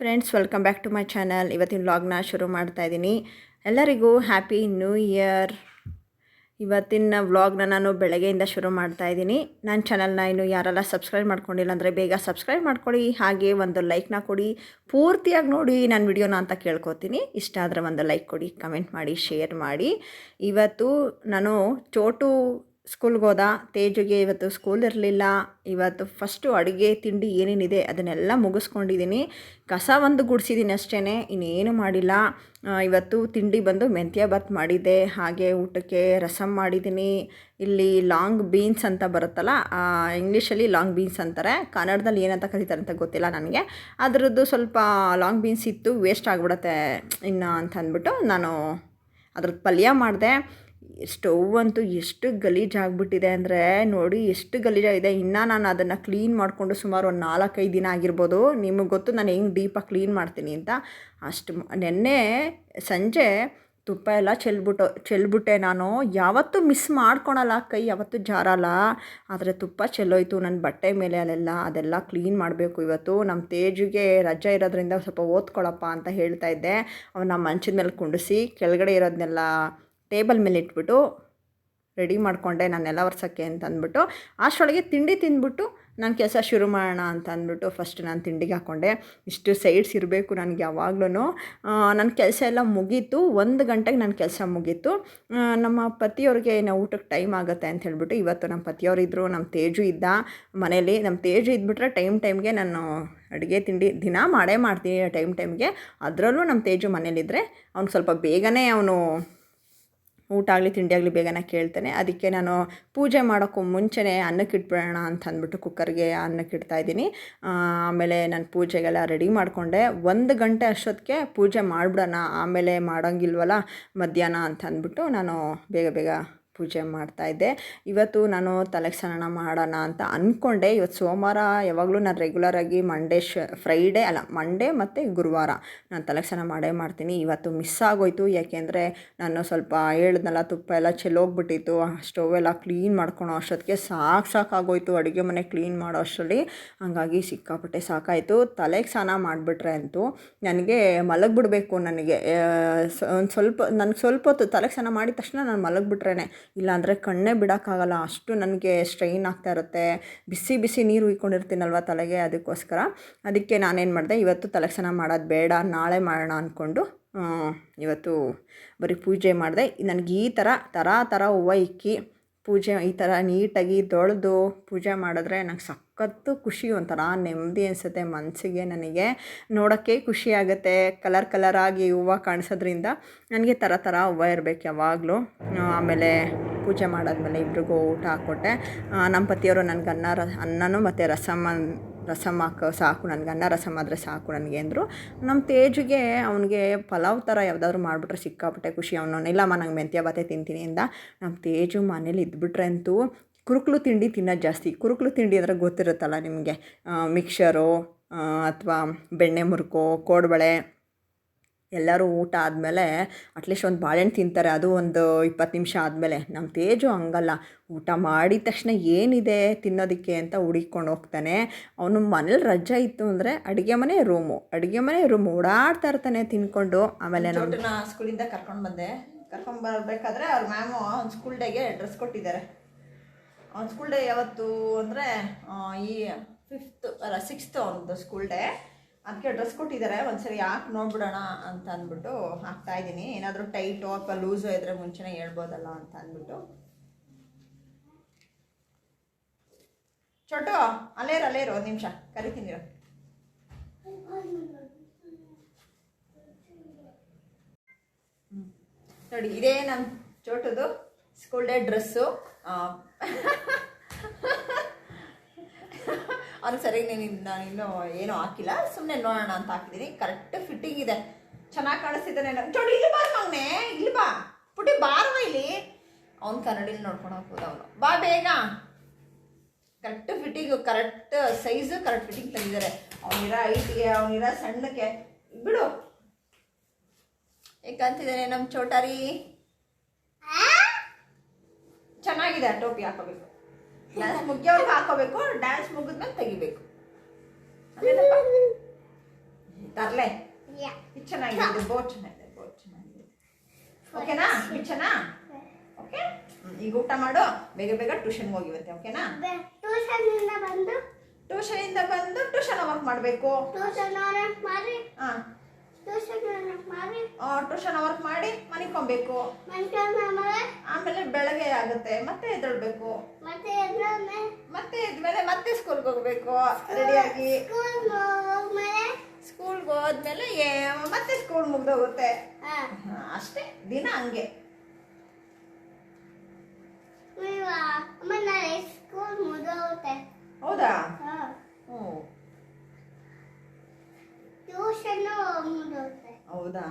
Friends welcome back to my channel ಇವತ್ತಿನ ವ್ಲಾಗ್ನ ಶುರು ಮಾಡ್ತಾ ಇದ್ದೀನಿ ಎಲ್ಲರಿಗೂ ಹ್ಯಾಪಿ ನ್ಯೂ ಇಯರ್ ಇವತ್ತಿನ ವ್ಲಾಗ್ನ ನಾನು ಬೆಳಗ್ಗೆಯಿಂದ ಶುರು ಮಾಡ್ತಾ ಇದ್ದೀನಿ ನನ್ನ ಚಾನಲ್ನ ಇನ್ನು ಯಾರೆಲ್ಲ ಸಬ್ಸ್ಕ್ರೈಬ್ ಮಾಡ್ಕೊಂಡಿಲ್ಲ ಅಂದರೆ ಬೇಗ ಸಬ್ಸ್ಕ್ರೈಬ್ ಮಾಡ್ಕೊಳ್ಳಿ. ಹಾಗೆ ಒಂದು ಲೈಕ್ನ ಕೊಡಿ. ಪೂರ್ತಿಯಾಗಿ ನೋಡಿ ನನ್ನ ವಿಡಿಯೋನ ಅಂತ ಕೇಳ್ಕೊತೀನಿ. ಇಷ್ಟ ಆದರೆ ಒಂದು ಲೈಕ್ ಕೊಡಿ ಕಮೆಂಟ್ ಮಾಡಿ ಶೇರ್ ಮಾಡಿ. ಇವತ್ತು ನಾನು ಚೋಟು ಸ್ಕೂಲ್ಗೆ ಹೋದ, ತೇಜುಗೆ ಇವತ್ತು ಸ್ಕೂಲ್ ಇರಲಿಲ್ಲ. ಇವತ್ತು ಫಸ್ಟು ಅಡುಗೆ ತಿಂಡಿ ಏನೇನಿದೆ ಅದನ್ನೆಲ್ಲ ಮುಗಿಸ್ಕೊಂಡಿದ್ದೀನಿ ಕಸ ಒಂದು ಗುಡಿಸಿದ್ದೀನಿ ಅಷ್ಟೇ ಇನ್ನೇನು ಮಾಡಿಲ್ಲ. ಇವತ್ತು ತಿಂಡಿ ಬಂದು ಮೆಂತ್ಯ ಬಾತ್ ಮಾಡಿದ್ದೆ. ಹಾಗೆ ಊಟಕ್ಕೆ ರಸಮ್ ಮಾಡಿದ್ದೀನಿ ಇಲ್ಲಿ ಲಾಂಗ್ ಬೀನ್ಸ್ ಅಂತ ಬರುತ್ತಲ್ಲ ಇಂಗ್ಲೀಷಲ್ಲಿ ಲಾಂಗ್ ಬೀನ್ಸ್ ಅಂತಾರೆ. ಕನ್ನಡದಲ್ಲಿ ಏನಂತ ಕರೀತಾರೆ ಅಂತ ಗೊತ್ತಿಲ್ಲ ನನಗೆ. ಅದರದ್ದು ಸ್ವಲ್ಪ ಲಾಂಗ್ ಬೀನ್ಸ್ ಇತ್ತು ವೇಸ್ಟ್ ಆಗಿಬಿಡತ್ತೆ, ಇನ್ನು ಅಂತ ಅಂದ್ಬಿಟ್ಟು ನಾನು ಅದ್ರದ್ದು ಪಲ್ಯ ಮಾಡಿದೆ. ಸ್ಟವ್ ಅಂತೂ ಎಷ್ಟು ಗಲೀಜಾಗ್ಬಿಟ್ಟಿದೆ ಅಂದರೆ, ನೋಡಿ ಎಷ್ಟು ಗಲೀಜಾಗಿದೆ ಇನ್ನೂ ನಾನು ಅದನ್ನು ಕ್ಲೀನ್ ಮಾಡಿಕೊಂಡು ಸುಮಾರು ಒಂದು ನಾಲ್ಕೈದು ದಿನ ಆಗಿರ್ಬೋದು. ನಿಮಗೆ ಗೊತ್ತು ನಾನು ಹೆಂಗೆ ಡೀಪಾಗಿ ಕ್ಲೀನ್ ಮಾಡ್ತೀನಿ ಅಂತ. ಅಷ್ಟು ನೆನ್ನೆ ಸಂಜೆ ತುಪ್ಪ ಎಲ್ಲ ಚೆಲ್ಬಿಟ್ಟು ಚೆಲ್ಬಿಟ್ಟೆ ನಾನು. ಯಾವತ್ತೂ ಮಿಸ್ ಮಾಡ್ಕೊಳಲ್ಲ ಕೈ, ಯಾವತ್ತೂ ಜಾರಲ್ಲ. ಆದರೆ ತುಪ್ಪ ಚೆಲ್ಲೋಯ್ತು. ನನ್ನ ಬಟ್ಟೆ ಮೇಲೆ ಅಲ್ಲೆಲ್ಲ, ಅದೆಲ್ಲ ಕ್ಲೀನ್ ಮಾಡಬೇಕು ಇವತ್ತು. ನಮ್ಮ ತೇಜುಗೆ ರಜೆ ಇರೋದ್ರಿಂದ ಸ್ವಲ್ಪ ಓದ್ಕೊಳಪ್ಪ ಅಂತ ಹೇಳ್ತಾ ಇದ್ದೆ. ಅವನ್ನ ಮಂಚದ ಮೇಲೆ ಕುಂಡಿಸಿ, ಕೆಳಗಡೆ ಇರೋದನ್ನೆಲ್ಲ ಟೇಬಲ್ ಮೇಲೆ ಇಟ್ಬಿಟ್ಟು ರೆಡಿ ಮಾಡಿಕೊಂಡೆ ನಾನೆಲ್ಲ ಒರ್ಸೋಕ್ಕೆ ಅಂತ ಅಂದ್ಬಿಟ್ಟು, ಅಷ್ಟರೊಳಗೆ ತಿಂಡಿ ತಿಂದ್ಬಿಟ್ಟು ನಾನು ಕೆಲಸ ಶುರು ಮಾಡೋಣ ಅಂತ ಅಂದ್ಬಿಟ್ಟು ಫಸ್ಟ್ ನಾನು ತಿಂಡಿಗೆ ಹಾಕ್ಕೊಂಡೆ ಇಷ್ಟು ಸೈಡ್ಸ್ ಇರಬೇಕು ನನಗೆ ಯಾವಾಗ್ಲೂ ನನ್ನ ಕೆಲಸ ಎಲ್ಲ ಮುಗೀತು, ಒಂದು ಗಂಟೆಗೆ ನನ್ನ ಕೆಲಸ ಮುಗೀತು. ನಮ್ಮ ಪತಿಯವ್ರಿಗೆ ಏನೋ ಊಟಕ್ಕೆ ಟೈಮ್ ಆಗುತ್ತೆ ಅಂತ ಹೇಳಿಬಿಟ್ಟು ಇವತ್ತು ನಮ್ಮ ಪತಿಯವ್ರು ಇದ್ದರು ನಮ್ಮ ತೇಜು ಇದ್ದ ಮನೇಲಿ ನಮ್ಮ ತೇಜು ಇದ್ಬಿಟ್ರೆ ಟೈಮ್ ಟೈಮ್ಗೆ ನಾನು ಅಡುಗೆ ತಿಂಡಿ ದಿನ ಮಾಡೇ ಮಾಡ್ತೀನಿ ಟೈಮ್ ಟೈಮ್ಗೆ ಅದರಲ್ಲೂ ನಮ್ಮ ತೇಜು ಮನೇಲಿದ್ದರೆ ಅವ್ನು ಸ್ವಲ್ಪ ಬೇಗನೆ ಅವನು ಊಟ ಆಗಲಿ ತಿಂಡಿ ಆಗಲಿ ಬೇಗನೆ ಕೇಳ್ತಾನೆ. ಅದಕ್ಕೆ ನಾನು ಪೂಜೆ ಮಾಡೋಕ್ಕೂ ಮುಂಚೆನೇ ಅನ್ನಕ್ಕೆ ಇಟ್ಬಿಡೋಣ ಅಂತ ಅಂದ್ಬಿಟ್ಟು ಕುಕ್ಕರ್ಗೆ ಅನ್ನಕ್ಕೆ ಇಡ್ತಾ ಇದ್ದೀನಿ. ಆಮೇಲೆ ನಾನು ಪೂಜೆಗೆಲ್ಲ ರೆಡಿ ಮಾಡಿಕೊಂಡೆ. ಒಂದು ಗಂಟೆ ಅಷ್ಟೊತ್ತಿಗೆ ಪೂಜೆ ಮಾಡಿಬಿಡೋಣ. ಆಮೇಲೆ ಮಾಡೋಂಗಿಲ್ವಲ್ಲ ಮಧ್ಯಾಹ್ನ ಅಂತ ಅಂದ್ಬಿಟ್ಟು ನಾನು ಬೇಗ ಬೇಗ ಪೂಜೆ ಮಾಡ್ತಾ ಇದ್ದೆ. ಇವತ್ತು ನಾನು ತಲೆಗೆ ಸ್ನಾನ ಮಾಡೋಣ ಅಂತ ಅಂದ್ಕೊಂಡೆ ಇವತ್ತು ಸೋಮವಾರ ಯಾವಾಗಲೂ ನಾನು ರೆಗ್ಯುಲರಾಗಿ ಮಂಡೇ ಶ ಫ್ರೈಡೇ ಅಲ್ಲ ಮಂಡೇ ಮತ್ತು ಗುರುವಾರ ನಾನು ತಲೆಗೆ ಸ್ನಾನ ಮಾಡೇ ಮಾಡ್ತೀನಿ. ಇವತ್ತು ಮಿಸ್ ಆಗೋಯ್ತು. ಯಾಕೆಂದರೆ ನಾನು ಸ್ವಲ್ಪ ಹೇಳ್ದಲ್ಲ ತುಪ್ಪ ಎಲ್ಲ ಚೆಲ್ಲೋಗ್ಬಿಟ್ಟಿತ್ತು ಸ್ಟೋವ್ ಎಲ್ಲ ಕ್ಲೀನ್ ಮಾಡ್ಕೊಳೋ ಅಷ್ಟೊತ್ತಿಗೆ ಸಾಕು ಸಾಕಾಗೋಯ್ತು ಅಡುಗೆ ಮನೆ ಕ್ಲೀನ್ ಮಾಡೋ ಅಷ್ಟರಲ್ಲಿ ಹಂಗಾಗಿ ಸಿಕ್ಕಾಪಟ್ಟೆ ಸಾಕಾಯಿತು. ತಲೆಗೆ ಸ್ನಾನ ಮಾಡಿಬಿಟ್ರೆ ಅಂತೂ ನನಗೆ ಮಲಗಿಬಿಡ್ಬೇಕು ನನಗೆ. ಒಂದು ಸ್ವಲ್ಪ, ನನಗೆ ಸ್ವಲ್ಪ ಹೊತ್ತು ತಲೆಗೆ ಸ್ನಾನ ಮಾಡಿದ ತಕ್ಷಣ ನಾನು ಮಲಗಿಬಿಟ್ರೇನೆ. ಇಲ್ಲಾಂದರೆ ಕಣ್ಣೇ ಬಿಡೋಕ್ಕಾಗಲ್ಲ. ಅಷ್ಟು ನನಗೆ ಸ್ಟ್ರೈನ್ ಆಗ್ತಾ ಇರುತ್ತೆ. ಬಿಸಿ ಬಿಸಿ ನೀರು ಉಯ್ಕೊಂಡಿರ್ತೀನಲ್ವ ತಲೆಗೆ ಅದಕ್ಕೋಸ್ಕರ. ಅದಕ್ಕೆ ನಾನೇನು ಮಾಡಿದೆ, ಇವತ್ತು ತಲೆಗೆ ಸ್ನಾನ ಮಾಡೋದು ಬೇಡ, ನಾಳೆ ಮಾಡೋಣ ಅಂದ್ಕೊಂಡು ಇವತ್ತು ಬರೀ ಪೂಜೆ ಮಾಡಿದೆ. ನನಗೆ ಈ ಥರ ಥರ ಥರ ಹೂವು ಇಕ್ಕಿ, ಪೂಜೆ ಈ ಥರ ನೀಟಾಗಿ ತೊಳೆದು ಪೂಜೆ ಮಾಡಿದ್ರೆ ನಂಗೆ ಸಖತ್ತು ಖುಷಿ ಒಂಥರ ನೆಮ್ಮದಿ ಅನಿಸುತ್ತೆ ಮನಸ್ಸಿಗೆ ನನಗೆ. ನೋಡೋಕ್ಕೆ ಖುಷಿ ಆಗುತ್ತೆ. ಕಲರ್ ಕಲರಾಗಿ ಹೂವು ಕಾಣಿಸೋದ್ರಿಂದ ನನಗೆ ಥರ ಥರ ಹೂವು ಇರಬೇಕು ಯಾವಾಗಲೂ. ಆಮೇಲೆ ಪೂಜೆ ಮಾಡಾದ್ಮೇಲೆ ಇಬ್ರಿಗೂ ಊಟ ಹಾಕ್ಕೊಟ್ಟೆ. ನಮ್ಮ ಪತಿಯವರು ನನಗೆ ಅನ್ನ ರ, ಅನ್ನನೂ ಮತ್ತು ರಸಮ್ಮ ರಸಮ್ ಹಾಕೋ ಸಾಕು, ನನಗೆ ಅನ್ನ ರಸಮ್ ಆದರೆ ಸಾಕು ನನಗೆ ಅಂದರು. ನಮ್ಮ ತೇಜಿಗೆ ಅವನಿಗೆ ಪಲಾವ್ ಥರ ಯಾವುದಾದ್ರು ಮಾಡಿಬಿಟ್ರೆ ಸಿಕ್ಕಾಪಟ್ಟೆ ಖುಷಿ. ಅವನು ಇಲ್ಲಮ್ಮ ನಂಗೆ ಮೆಂತ್ಯ ಬಾತೆ ತಿಂತೀನಿ ಅಂದ. ನಮ್ಮ ತೇಜು ಮನೇಲಿ ಇದ್ಬಿಟ್ರೆ ಅಂತೂ ಕುರುಕ್ಲು ತಿಂಡಿ ತಿನ್ನೋದು ಜಾಸ್ತಿ. ಕುರುಕ್ಲು ತಿಂಡಿ ಅಂದರೆ ಗೊತ್ತಿರುತ್ತಲ್ಲ ನಿಮಗೆ. ಮಿಕ್ಸರು ಅಥವಾ ಬೆಣ್ಣೆ ಮುರುಕು, ಕೋಡ್ಬಳೆ, ಎಲ್ಲರೂ ಊಟ ಆದಮೇಲೆ ಅಟ್ಲೀಸ್ಟ್ ಒಂದು ಬಾಳೆಹಣ್ಣು ತಿಂತಾರೆ. ಅದು ಒಂದು ಇಪ್ಪತ್ತು ನಿಮಿಷ ಆದಮೇಲೆ. ನಮ್ಮ ತೇಜು ಹಂಗಲ್ಲ. ಊಟ ಮಾಡಿದ ತಕ್ಷಣ ಏನಿದೆ ತಿನ್ನೋದಕ್ಕೆ ಅಂತ ಹುಡುಕೊಂಡು ಹೋಗ್ತಾನೆ. ಅವನು ಮನೇಲಿ ರಜೆ ಇತ್ತು ಅಂದರೆ ಅಡುಗೆ ಮನೆ ರೂಮು. ಅಡುಗೆ ಮನೆ ರೂಮ್ ಓಡಾಡ್ತಾ ಇರ್ತಾನೆ ತಿನ್ಕೊಂಡು. ಆಮೇಲೆ ನಾನು ಸ್ಕೂಲಿಂದ ಕರ್ಕೊಂಡು ಬಂದೆ. ಕರ್ಕೊಂಡು ಬರಬೇಕಾದ್ರೆ ಅವ್ರ ಮ್ಯಾಮು ಅವ್ನು ಸ್ಕೂಲ್ ಡೇಗೆ ಡ್ರೆಸ್ ಕೊಟ್ಟಿದ್ದಾರೆ. ಅವ್ನ ಸ್ಕೂಲ್ ಡೇ ಯಾವತ್ತು ಅಂದರೆ ಈ ಫಿಫ್ತ್ ಅಲ್ಲ ಸಿಕ್ಸ್ತ್ ಅವನದು ಸ್ಕೂಲ್ ಡೇ ಅದಕ್ಕೆ ಡ್ರೆಸ್ ಕೊಟ್ಟಿದ್ದಾರೆ ಒಂದ್ಸರಿ ಯಾಕೆ ನೋಡ್ಬಿಡೋಣ ಅಂತ ಅಂದ್ಬಿಟ್ಟು ಹಾಕ್ತಾ ಇದ್ದೀನಿ. ಏನಾದರೂ ಟೈಟು ಅಥವಾ ಲೂಸು ಇದ್ರೆ ಮುಂಚೆನೇ ಹೇಳ್ಬೋದಲ್ಲ ಅಂತ ಅಂದ್ಬಿಟ್ಟು. ಚೋಟು ಅಲ್ಲೇರು ಅಲ್ಲೇರು ಒಂದು ನಿಮಿಷ. ಕರಿತೀನಿ. ನೋಡಿ, ಇದೇ ನನ್ನ ಚೋಟದು ಸ್ಕೂಲ್ ಡೇ ಡ್ರೆಸ್ಸು ಅವ್ನು ಸರಿಯಾಗಿ ನೀನು ನಾನು ಇನ್ನೂ ಏನೂ ಹಾಕಿಲ್ಲ. ಸುಮ್ಮನೆ ನೋಡೋಣ ಅಂತ ಹಾಕಿದ್ದೀನಿ ಕರೆಕ್ಟ್ ಫಿಟ್ಟಿಂಗ್ ಇದೆ. ಚೆನ್ನಾಗಿ ಕಾಣಿಸ್ತಿದ್ದಾನೆ ಚೋಡಿ, ಇಲ್ಲಿ ಬಾ ಮಗನೆ ಇಲ್ಲಿ ಬಾ. ಪುಟ್ಟಿ ಬಾರವ ಇಲ್ಲಿ. ಅವ್ನು ಕನ್ನಡಿಲಿ ನೋಡ್ಕೊಂಡು ಹೋಗ್ಬೋದು ಅವನು. ಬಾ ಬೇಗ. Correct fitting correct size correct fitting ತಂದಿದ್ದಾರೆ. ಅವನಿರೋ ಐಟಿಗೆ ಅವನಿರೋ ಸಣ್ಣಕ್ಕೆ. ಬಿಡು. ಏಕಂತಿದ್ದಾನೆ ನಮ್ಮ ಚೋಟಾರಿ? ಚೆನ್ನಾಗಿದೆ ಟೋಪಿ ಹಾಕೋಬೇಕು. ಡ್ಯಾನ್ಸ್ ಮುಗಿಯೋರ್ಗೆ ಹಾಕೋಬೇಕು ಡ್ಯಾನ್ಸ್ ಮುಗಿದ್ಮೇಲೆ ತೆಗಿಬೇಕು. ತರ್ಲೆ. ಇದು ಚೆನ್ನಾಗಿದೆ ಬೋ ಚೆನ್ನಾಗಿದೆ ಬೋಟ್ ಚೆನ್ನಾಗಿದೆ. ಓಕೆನಾ? ಬಿಚ್ಚನಾ ಓಕೆ? ಈಗ ಊಟ ಮಾಡು. ಬೇಗ ಬೇಗ ಟ್ಯೂಷನ್ಗೆ ಹೋಗಿ ಇವತ್ತೆ ಓಕೆನಾ ಟ್ಯೂಷನ್ನಿಂದ ಬಂದು? ಟ್ಯೂಷನಿಂದ ಬಂದು ಟ್ಯೂಷನ್ ವರ್ಕ್ ಮಾಡಬೇಕು. ಟ್ಯೂಷನ್ ವರ್ಕ್ ಮಾಡಿ? ಹಾಂ. ಟ್ಯೂಷನ್ ವರ್ಕ್ ಮಾಡಿ. ಟ್ಯೂಷನ್ ವರ್ಕ್ ಮಾಡಿ ಮನಿಕೊಬೇಕು. ಆಮೇಲೆ? ಆಮೇಲೆ ಬೆಳಗ್ಗೆ ಆಗುತ್ತೆ ಮತ್ತೆ ಎದ್ದೇಳ್ಬೇಕು. ಮತ್ತೆ ಎದ್ಮೇಲೆ ಮತ್ತೆ ಸ್ಕೂಲ್ಗೆ ಹೋಗ್ಬೇಕು ರೆಡಿಯಾಗಿ ಸ್ಕೂಲ್ಗೆ ಹೋದ್ಮೇಲೆ? ಏ- ಮತ್ತೆ ಸ್ಕೂಲ್ ಮುಗ್ದೋಗುತ್ತೆ. ಅಷ್ಟೇ ದಿನ ಹಂಗೆ. ಹೌದಾ? ಹಾ. ಹ್ಞೂ ಹೌದಾ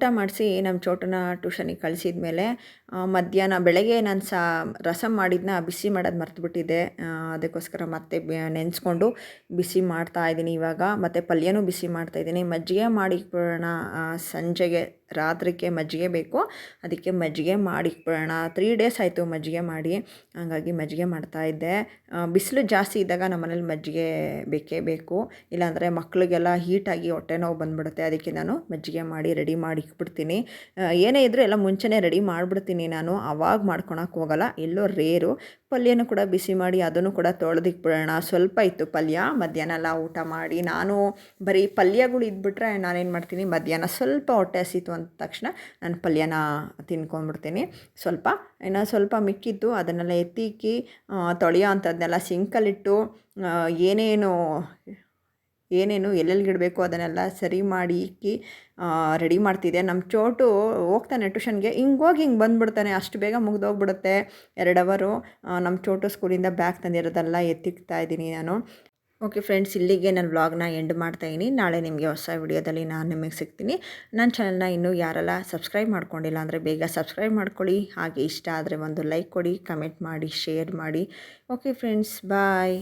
ಊಟ ಮಾಡಿಸಿ ನಮ್ಮ ಚೋಟನ ಟ್ಯೂಷನಿಗೆ ಕಳಿಸಿದ ಮೇಲೆ ಮಧ್ಯಾಹ್ನ ಬೆಳಗ್ಗೆ ನಾನು ಸಾ ರಸಮ್ ಮಾಡಿದ್ನ ಬಿಸಿ ಮಾಡೋದು ಮರ್ತುಬಿಟ್ಟಿದ್ದೆ. ಅದಕ್ಕೋಸ್ಕರ ಮತ್ತೆ ನೆನೆಸ್ಕೊಂಡು ಬಿಸಿ ಮಾಡ್ತಾ ಇದ್ದೀನಿ ಇವಾಗ. ಮತ್ತು ಪಲ್ಯನೂ ಬಿಸಿ ಮಾಡ್ತಾಯಿದ್ದೀನಿ ಮಜ್ಜಿಗೆ ಮಾಡಿಕ್ಬಿಡೋಣ ಆ, ಸಂಜೆಗೆ. ರಾತ್ರಿಗೆ ಮಜ್ಜಿಗೆ ಬೇಕು. ಅದಕ್ಕೆ ಮಜ್ಜಿಗೆ ಮಾಡಿಕ್ಬಿಡೋಣ ತ್ರೀ ಡೇಸ್ ಆಯಿತು ಮಜ್ಜಿಗೆ ಮಾಡಿ. ಹಾಗಾಗಿ ಮಜ್ಜಿಗೆ ಮಾಡ್ತಾಯಿದ್ದೆ ಬಿಸಿಲು ಜಾಸ್ತಿ ಇದ್ದಾಗ ನಮ್ಮ ಮನೇಲಿ ಮಜ್ಜಿಗೆ ಬೇಕೇ ಬೇಕು. ಇಲ್ಲಾಂದರೆ ಮಕ್ಕಳಿಗೆಲ್ಲ ಹೀಟಾಗಿ ಹೊಟ್ಟೆ ನೋವು ಬಂದುಬಿಡುತ್ತೆ. ಅದಕ್ಕೆ ನಾನು ಮಜ್ಜಿಗೆ ಮಾಡಿ ರೆಡಿ ಮಾಡಿ ಇಟ್ಬಿಡ್ತೀನಿ. ಏನೇ ಇದ್ದರೂ ಎಲ್ಲ ಮುಂಚೆನೇ ರೆಡಿ ಮಾಡಿಬಿಡ್ತೀನಿ ನಾನು. ಆವಾಗ ಮಾಡ್ಕೊಳಕ್ಕೆ ಹೋಗಲ್ಲ. ಎಲ್ಲೋ ರೇರು ಪಲ್ಯನೂ ಕೂಡ ಬಿಸಿ ಮಾಡಿ ಅದನ್ನು ಕೂಡ ತೊಳೆದಿಕ್ಬಿಡೋಣ ಸ್ವಲ್ಪ ಇತ್ತು ಪಲ್ಯ. ಮಧ್ಯಾಹ್ನ ಎಲ್ಲ ಊಟ ಮಾಡಿ. ನಾನು ಬರೀ ಪಲ್ಯಗಳು ಇದ್ಬಿಟ್ರೆ ನಾನೇನು ಮಾಡ್ತೀನಿ? ಮಧ್ಯಾಹ್ನ ಸ್ವಲ್ಪ ಹೊಟ್ಟೆ ಹಸಿತು ಅಂದ ತಕ್ಷಣ ನಾನು ಪಲ್ಯನ ತಿನ್ಕೊಂಡ್ಬಿಡ್ತೀನಿ. ಸ್ವಲ್ಪ, ಇನ್ನು ಸ್ವಲ್ಪ ಮಿಕ್ಕಿತ್ತು ಅದನ್ನೆಲ್ಲ ಎತ್ತಿಕ್ಕಿ ತೊಳೆಯೋ ಅಂಥದ್ದನ್ನೆಲ್ಲ ಸಿಂಕಲ್ಲಿಟ್ಟು ಏನೇನು ಏನೇನು ಎಲ್ಲೆಲ್ಲಿ ಗಿಡಬೇಕು ಅದನ್ನೆಲ್ಲ ಸರಿ ಮಾಡಿ ಇಕ್ಕಿ ರೆಡಿ ಮಾಡ್ತಿದ್ದೆ. ನಮ್ಮ ಚೋಟು ಹೋಗ್ತಾನೆ ಟ್ಯೂಷನ್ಗೆ, ಹಿಂಗೆ ಹೋಗಿ ಹಿಂಗೆ ಬಂದುಬಿಡ್ತಾನೆ. ಅಷ್ಟು ಬೇಗ ಮುಗಿದೋಗ್ಬಿಡುತ್ತೆ. ಎರಡು ಅವರು ನಮ್ಮ ಚೋಟು ಸ್ಕೂಲಿಂದ ಬ್ಯಾಗ್ ತಂದಿರೋದೆಲ್ಲ ಎತ್ತಿಕ್ತಾ ಇದ್ದೀನಿ ನಾನು. ಓಕೆ ಫ್ರೆಂಡ್ಸ್ ಇಲ್ಲಿಗೆ ನಾನು ವ್ಲಾಗ್ನ ಎಂಡ್ ಮಾಡ್ತಾ ಮಾಡ್ತಾಯಿದ್ದೀನಿ ನಾಳೆ ನಿಮಗೆ ಹೊಸ ವಿಡಿಯೋದಲ್ಲಿ ನಾನು ನಿಮಗೆ ಸಿಗ್ತೀನಿ. ನನ್ನ ಚಾನಲ್ನ ಇನ್ನೂ ಯಾರೆಲ್ಲ ಸಬ್ಸ್ಕ್ರೈಬ್ ಮಾಡ್ಕೊಂಡಿಲ್ಲ ಅಂದರೆ ಬೇಗ ಸಬ್ಸ್ಕ್ರೈಬ್ ಮಾಡ್ಕೊಳ್ಳಿ. ಹಾಗೆ ಇಷ್ಟ ಆದರೆ ಒಂದು ಲೈಕ್ ಕೊಡಿ ಕಮೆಂಟ್ ಮಾಡಿ ಶೇರ್ ಮಾಡಿ. Okay friends bye